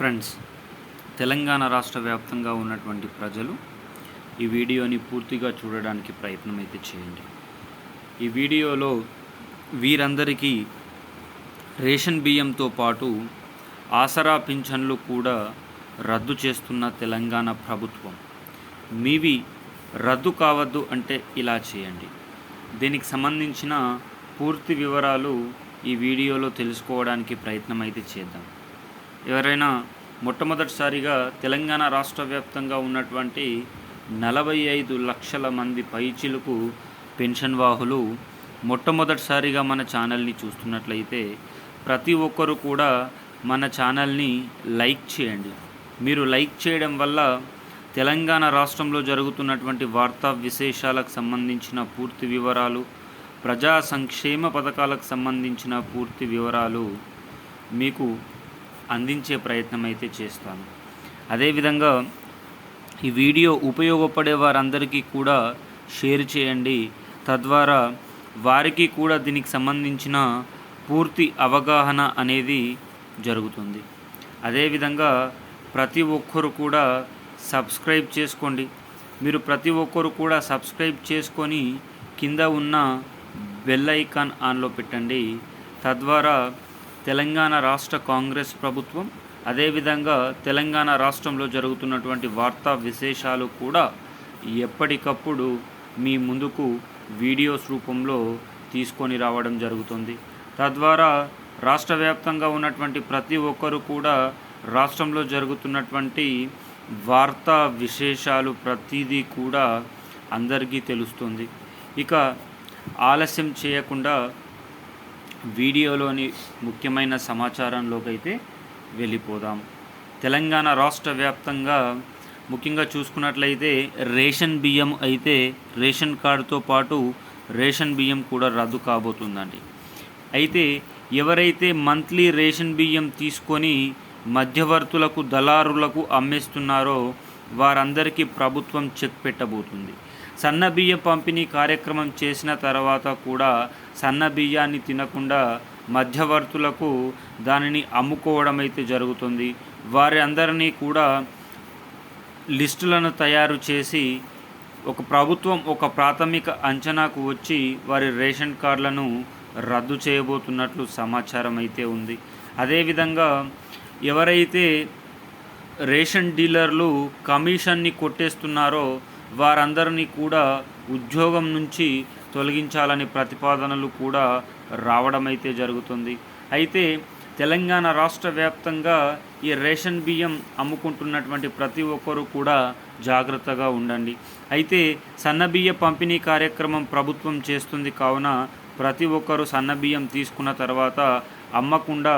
Friends Telangana రాష్ట్ర వ్యాప్తంగా ఉన్నటువంటి ప్రజలు ఈ వీడియోని పూర్తిగా చూడడానికి ప్రయత్నం అయితే చేయండి. ఈ వీడియోలో వీరందరికీ రేషన్ బియ్యంతో పాటు ఆసరా పింఛన్లు కూడా రద్దు చేస్తున్న తెలంగాణ ప్రభుత్వం. మీవి రద్దు కావద్దు అంటే ఇలా చేయండి. దీనికి సంబంధించిన పూర్తి వివరాలు ఈ వీడియోలో తెలుసుకోవడానికి ప్రయత్నం అయితే చేద్దాం. ఎవరైనా మొట్టమొదటిసారిగా తెలంగాణ రాష్ట్ర వ్యాప్తంగా ఉన్నటువంటి నలభై ఐదు లక్షల మంది పైచిలకు పెన్షన్ వాహులు మొట్టమొదటిసారిగా మన ఛానల్ని చూస్తున్నట్లయితే ప్రతి ఒక్కరు కూడా మన ఛానల్ని లైక్ చేయండి. మీరు లైక్ చేయడం వల్ల తెలంగాణ రాష్ట్రంలో జరుగుతున్నటువంటి వార్తా విశేషాలకు సంబంధించిన పూర్తి వివరాలు ప్రజా సంక్షేమ పథకాలకు సంబంధించిన పూర్తి వివరాలు మీకు అందించే ప్రయత్నం అయితే చేస్తాను. అదేవిధంగా ఈ వీడియో ఉపయోగపడే వారందరికీ కూడా షేర్ చేయండి. తద్వారా వారికి కూడా దీనికి సంబంధించిన పూర్తి అవగాహన అనేది జరుగుతుంది. అదేవిధంగా ప్రతి ఒక్కరు కూడా సబ్స్క్రైబ్ చేసుకోండి. మీరు ప్రతి ఒక్కరు కూడా సబ్స్క్రైబ్ చేసుకొని కింద ఉన్న బెల్ ఐకాన్ ఆన్లో పెట్టండి. తద్వారా తెలంగాణ రాష్ట్ర కాంగ్రెస్ ప్రభుత్వం అదేవిధంగా తెలంగాణ రాష్ట్రంలో జరుగుతున్నటువంటి వార్తా విశేషాలు కూడా ఎప్పటికప్పుడు మీ ముందుకు వీడియోస్ రూపంలో తీసుకొని రావడం జరుగుతుంది. తద్వారా రాష్ట్ర వ్యాప్తంగా ఉన్నటువంటి ప్రతి ఒక్కరు కూడా రాష్ట్రంలో జరుగుతున్నటువంటి వార్తా విశేషాలు ప్రతిదీ కూడా అందరికీ తెలుస్తుంది. ఇక ఆలస్యం చేయకుండా వీడియోలోని ముఖ్యమైన సమాచారంలోకి అయితే వెళ్ళిపోదాం. తెలంగాణ రాష్ట్ర వ్యాప్తంగా ముఖ్యంగా చూసుకున్నట్లయితే రేషన్ బియ్యం అయితే రేషన్ కార్డుతో పాటు రేషన్ బియ్యం కూడా రద్దు కాబోతుందండి. అయితే ఎవరైతే మంత్లీ రేషన్ బియ్యం తీసుకొని మధ్యవర్తులకు దళారులకు అమ్మేస్తున్నారో వారందరికీ ప్రభుత్వం చెక్ పెట్టబోతుంది. సన్నబియ్య పంపిణీ కార్యక్రమం చేసిన తర్వాత కూడా సన్నబియ్యాన్ని తినకుండా మధ్యవర్తులకు దానిని అమ్ముకోవడం అయితే జరుగుతుంది. వారి అందరినీ కూడా లిస్టులను తయారు చేసి ఒక ప్రభుత్వం ఒక ప్రాథమిక అంచనాకు వచ్చి వారి రేషన్ కార్డులను రద్దు చేయబోతున్నట్లు సమాచారం అయితే ఉంది. అదేవిధంగా ఎవరైతే రేషన్ డీలర్లు కమిషన్ని కొట్టేస్తున్నారో వారందరినీ కూడా ఉద్యోగం నుంచి తొలగించాలని ప్రతిపాదనలు కూడా రావడం అయితే జరుగుతుంది. అయితే తెలంగాణ రాష్ట్ర వ్యాప్తంగా ఈ రేషన్ బియ్యం అమ్ముకుంటున్నటువంటి ప్రతి ఒక్కరూ కూడా జాగ్రత్తగా ఉండండి. అయితే సన్నబియ్య పంపిణీ కార్యక్రమం ప్రభుత్వం చేస్తుంది కావున ప్రతి ఒక్కరూ సన్నబియ్యం తీసుకున్న తర్వాత అమ్మకుండా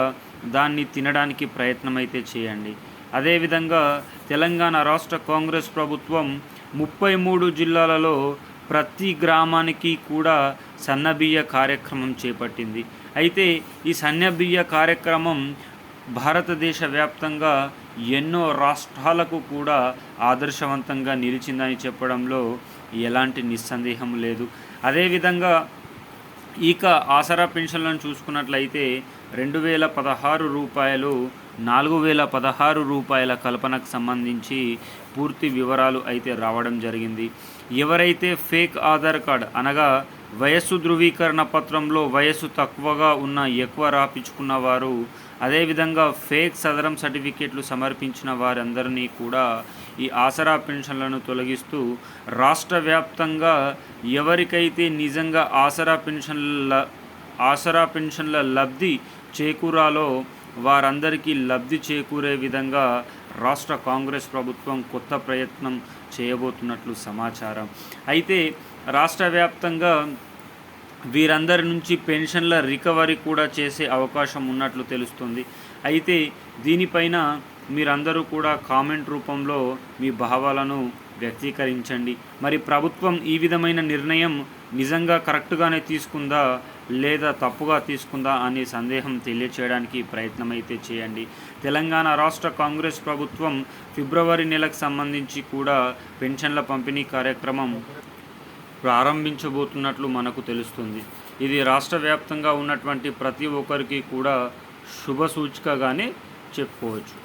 దాన్ని తినడానికి ప్రయత్నం అయితే చేయండి. అదేవిధంగా తెలంగాణ రాష్ట్ర కాంగ్రెస్ ప్రభుత్వం ముప్పై మూడు జిల్లాలలో ప్రతి గ్రామానికి కూడా సన్నబియ్య కార్యక్రమం చేపట్టింది. అయితే ఈ సన్నబియ్య కార్యక్రమం భారతదేశ వ్యాప్తంగా ఎన్నో రాష్ట్రాలకు కూడా ఆదర్శవంతంగా నిలిచిందని చెప్పడంలో ఎలాంటి నిస్సందేహం లేదు. అదేవిధంగా ఇక ఆసరా పెన్షన్లను చూసుకున్నట్లయితే రెండు వేల పదహారు రూపాయలు నాలుగు వేల పదహారు రూపాయల కల్పనకు సంబంధించి పూర్తి వివరాలు అయితే రావడం జరిగింది. ఎవరైతే ఫేక్ ఆధార్ కార్డ్ అనగా వయస్సు ధృవీకరణ పత్రంలో వయస్సు తక్కువగా ఉన్న ఎక్కువ రాపించుకున్న వారు అదేవిధంగా ఫేక్ సదరం సర్టిఫికేట్లు సమర్పించిన వారందరినీ కూడా ఈ ఆసరా పెన్షన్లను తొలగిస్తూ రాష్ట్ర వ్యాప్తంగా ఎవరికైతే నిజంగా ఆసరా పెన్షన్ల ఆసరా పెన్షన్ల లబ్ధి చేకూరాలో వారందరికీ లబ్ధి చేకూరే విధంగా రాష్ట్ర కాంగ్రెస్ ప్రభుత్వం కొత్త ప్రయత్నం చేయబోతున్నట్లు సమాచారం. అయితే రాష్ట్ర వ్యాప్తంగా వీరందరి నుంచి పెన్షన్ల రికవరీ కూడా చేసే అవకాశం ఉన్నట్లు తెలుస్తుంది. అయితే దీనిపైన మీరందరూ కూడా కామెంట్ రూపంలో మీ భావాలను వ్యక్తీకరించండి. మరి ప్రభుత్వం ఈ విధమైన నిర్ణయం నిజంగా కరెక్ట్గానే తీసుకుందా? లేదా తప్పుగా తీసుకుందా అనే సందేహం తెలియచేయడానికి ప్రయత్నం అయితే చేయండి. తెలంగాణ రాష్ట్ర కాంగ్రెస్ ప్రభుత్వం ఫిబ్రవరి నెలకు సంబంధించి కూడా పెన్షన్ల పంపిణీ కార్యక్రమం ప్రారంభించబోతున్నట్లు మనకు తెలుస్తుంది. ఇది రాష్ట్ర వ్యాప్తంగా ఉన్నటువంటి ప్రతి ఒక్కరికి కూడా శుభ సూచికగానే చెప్పుకోవచ్చు.